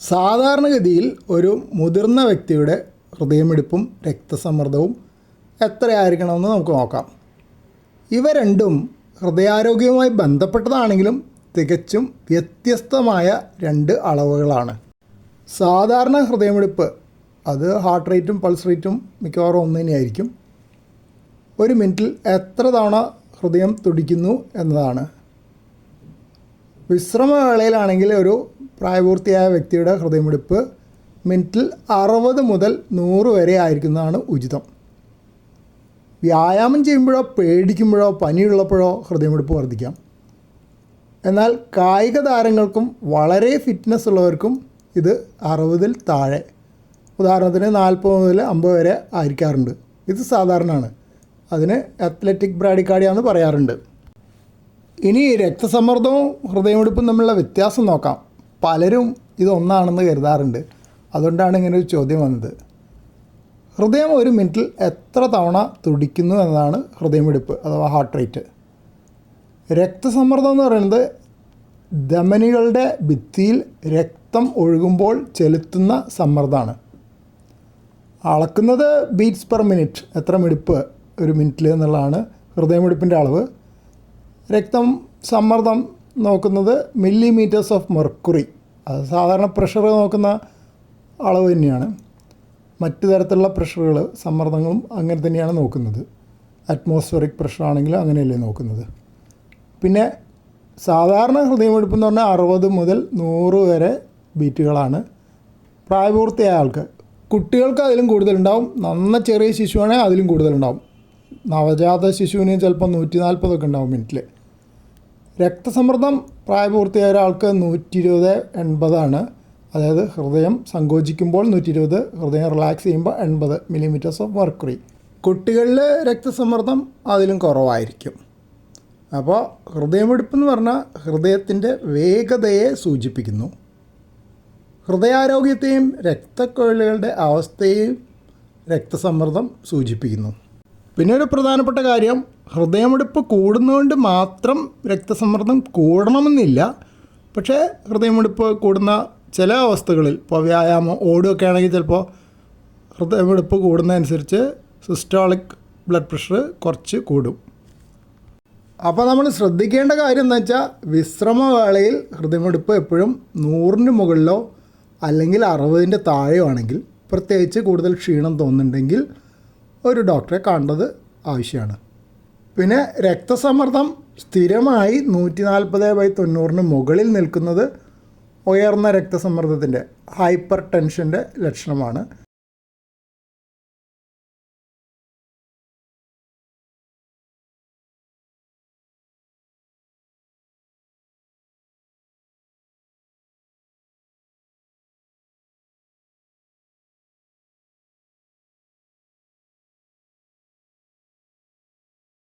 സാധാരണഗതിയിൽ ഒരു മുതിർന്ന വ്യക്തിയുടെ ഹൃദയമിടിപ്പും രക്തസമ്മർദ്ദവും എത്രയായിരിക്കണമെന്ന് നമുക്ക് നോക്കാം. ഇവ രണ്ടും ഹൃദയാരോഗ്യവുമായി ബന്ധപ്പെട്ടതാണെങ്കിലും തികച്ചും വ്യത്യസ്തമായ രണ്ട് അളവുകളാണ്. സാധാരണ ഹൃദയമിടിപ്പ് അത് ഹാർട്ട് റേറ്റും പൾസ് റേറ്റും മിക്കവാറും ഒന്ന് തന്നെയായിരിക്കും. ഒരു മിനിറ്റിൽ എത്ര തവണ ഹൃദയം തുടിക്കുന്നു എന്നതാണ്. വിശ്രമവേളയിലാണെങ്കിൽ ഒരു പ്രായപൂർത്തിയായ വ്യക്തിയുടെ ഹൃദയമിടിപ്പ് മിനിറ്റിൽ അറുപത് മുതൽ നൂറ് വരെ ആയിരിക്കുന്നതാണ് ഉചിതം. വ്യായാമം ചെയ്യുമ്പോഴോ പേടിക്കുമ്പോഴോ പനിയുള്ളപ്പോഴോ ഹൃദയമിടിപ്പ് വർദ്ധിക്കാം. എന്നാൽ കായിക താരങ്ങൾക്കും വളരെ ഫിറ്റ്നസ് ഉള്ളവർക്കും ഇത് അറുപതിൽ താഴെ ഉദാഹരണത്തിന് നാൽപ്പത് മുതൽ അമ്പത് വരെ ആയിരിക്കാറുണ്ട്. ഇത് സാധാരണയാണ് അതിന് അത്ലറ്റിക് ബ്രാഡിക്കാർഡിയ എന്ന് പറയാറുണ്ട്. ഇനി രക്തസമ്മർദ്ദവും ഹൃദയമിടിപ്പും തമ്മിലുള്ള വ്യത്യാസം നോക്കാം. പലരും ഇതൊന്നാണെന്ന് കരുതാറുണ്ട്. അതുകൊണ്ടാണ് ഇങ്ങനെ ഒരു ചോദ്യം വന്നത്. ഹൃദയം ഒരു മിനിറ്റിൽ എത്ര തവണ തുടിക്കുന്നു എന്നതാണ് ഹൃദയമിടിപ്പ് അഥവാ ഹാർട്ട് റേറ്റ് രക്തസമ്മർദ്ദം എന്ന് പറയുന്നത് ധമനികളുടെ ഭിത്തിയിൽ രക്തം ഒഴുകുമ്പോൾ ചെലുത്തുന്ന സമ്മർദ്ദമാണ്. അളക്കുന്നത് ബീറ്റ്സ് പെർ മിനിറ്റ് എത്ര മിടിപ്പ് ഒരു മിനിറ്റിൽ എന്നുള്ളതാണ് ഹൃദയമിടിപ്പിന്റെ അളവ്. രക്തം സമ്മർദ്ദം നോക്കുന്നത് മില്ലിമീറ്റേഴ്സ് ഓഫ് മെർക്കുറി അത് സാധാരണ പ്രഷർ നോക്കുന്ന അളവ് തന്നെയാണ്. മറ്റു തരത്തിലുള്ള പ്രഷറുകൾ സമ്മർദ്ദങ്ങളും അങ്ങനെ തന്നെയാണ് നോക്കുന്നത്. അറ്റ്മോസ്ഫിയറിക് പ്രഷർ ആണെങ്കിലും അങ്ങനെയല്ലേ നോക്കുന്നത്. പിന്നെ സാധാരണ ഹൃദയമിടിപ്പ് എന്ന് പറഞ്ഞാൽ അറുപത് മുതൽ നൂറ് വരെ ബീറ്റുകളാണ്. പ്രായപൂർത്തിയായ ആൾക്ക്. കുട്ടികൾക്ക് അതിലും കൂടുതലുണ്ടാവും. നന്ന ചെറിയ ശിശുവാണെങ്കിൽ അതിലും കൂടുതലുണ്ടാവും. നവജാത ശിശുവിന് ചിലപ്പോൾ നൂറ്റി നാൽപ്പതൊക്കെ ഉണ്ടാവും മിനിറ്റിൽ രക്തസമ്മർദ്ദം പ്രായപൂർത്തിയായ ഒരാൾക്ക് നൂറ്റി ഇരുപത് എൺപതാണ്. അതായത് ഹൃദയം സങ്കോചിക്കുമ്പോൾ നൂറ്റി ഇരുപത് ഹൃദയം റിലാക്സ് ചെയ്യുമ്പോൾ എൺപത് മില്ലിമീറ്റേഴ്സ് ഓഫ് മെർക്കുറി. കുട്ടികളിൽ രക്തസമ്മർദ്ദം അതിലും കുറവായിരിക്കും. അപ്പോൾ ഹൃദയമിടിപ്പ് എന്ന് പറഞ്ഞാൽ ഹൃദയത്തിന്റെ വേഗതയെ സൂചിപ്പിക്കുന്നു. ഹൃദയാരോഗ്യത്തെയും രക്തക്കൊഴലുകളുടെ അവസ്ഥയെയും രക്തസമ്മർദ്ദം സൂചിപ്പിക്കുന്നു. പിന്നെ ഒരു പ്രധാനപ്പെട്ട കാര്യം ഹൃദയമിടിപ്പ് കൂടുന്നതുകൊണ്ട് മാത്രം രക്തസമ്മർദ്ദം കൂടണമെന്നില്ല. പക്ഷേ ഹൃദയമിടിപ്പ് കൂടുന്ന ചില അവസ്ഥകളിൽ ഇപ്പോൾ വ്യായാമം ഓടുകയൊക്കെ ആണെങ്കിൽ ചിലപ്പോൾ ഹൃദയമിടിപ്പ് കൂടുന്നതനുസരിച്ച് സിസ്റ്റോളിക് ബ്ലഡ് പ്രഷർ കുറച്ച് കൂടും. അപ്പോൾ നമ്മൾ ശ്രദ്ധിക്കേണ്ട കാര്യം എന്ന് വെച്ചാൽ വിശ്രമവേളയിൽ ഹൃദയമിടിപ്പ് എപ്പോഴും നൂറിന് മുകളിലോ അല്ലെങ്കിൽ അറുപതിന്റെ താഴെയോ ആണെങ്കിൽ പ്രത്യേകിച്ച് കൂടുതൽ ക്ഷീണം തോന്നുന്നുണ്ടെങ്കിൽ ഒരു ഡോക്ടറെ കാണേണ്ടത് ആവശ്യമാണ്. പിന്നെ രക്തസമ്മർദ്ദം സ്ഥിരമായി നൂറ്റി നാൽപ്പത് ബൈ തൊണ്ണൂറിന് മുകളിൽ നിൽക്കുന്നത് ഉയർന്ന രക്തസമ്മർദ്ദത്തിന്റെ ഹൈപ്പർ ടെൻഷന്റെ ലക്ഷണമാണ്.